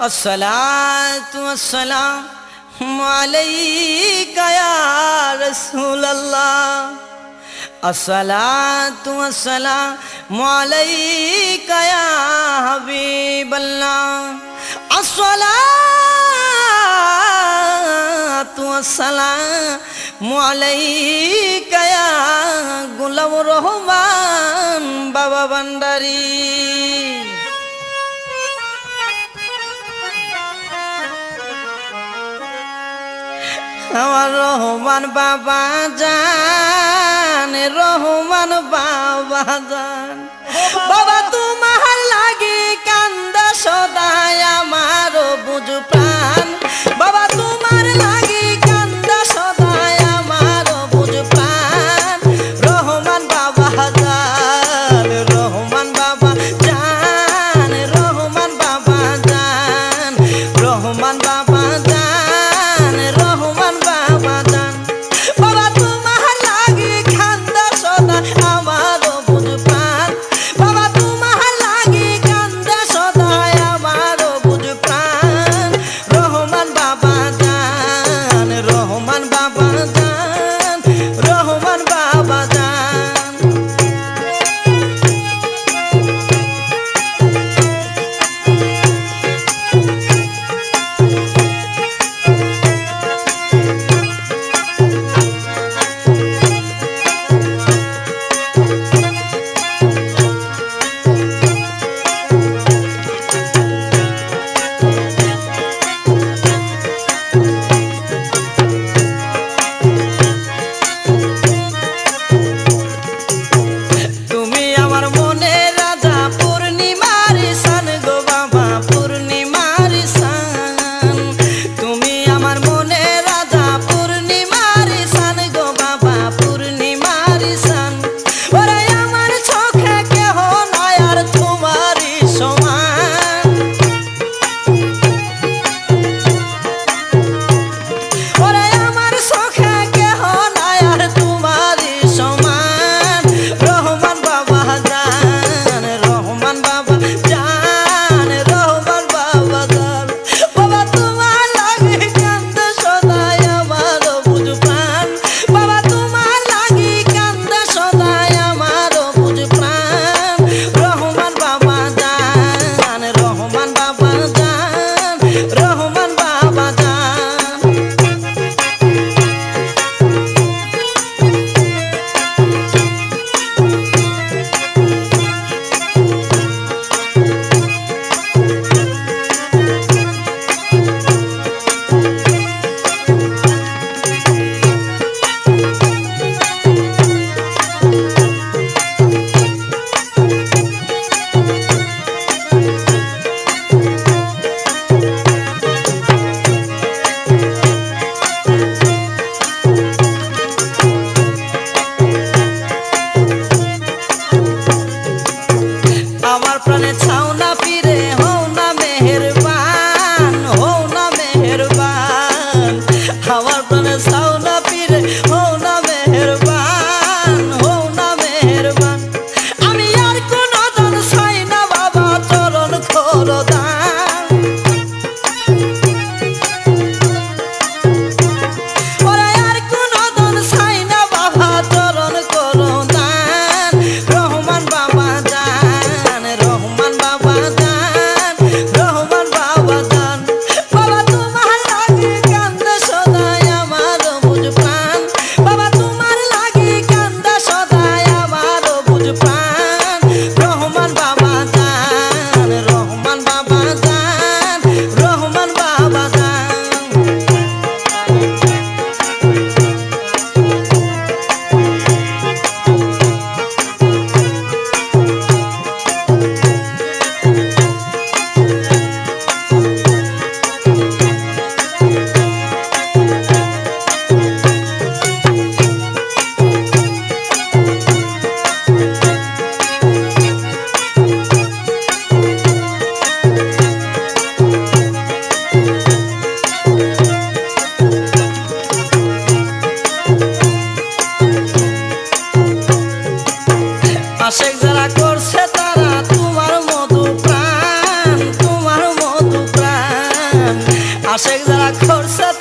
আসসালাম عليك يا رسول الله الصلاة والسلام عليك يا حبيب الله الصلاة والسلام عليك يا غلام رحمان بابا بندري আমার রহমান বাবা যান রহমান বাবা যান বাবা, তোমার লাগে কান্দা সদায় আমার বুঝু প্রাণ। আশেক যারা করছে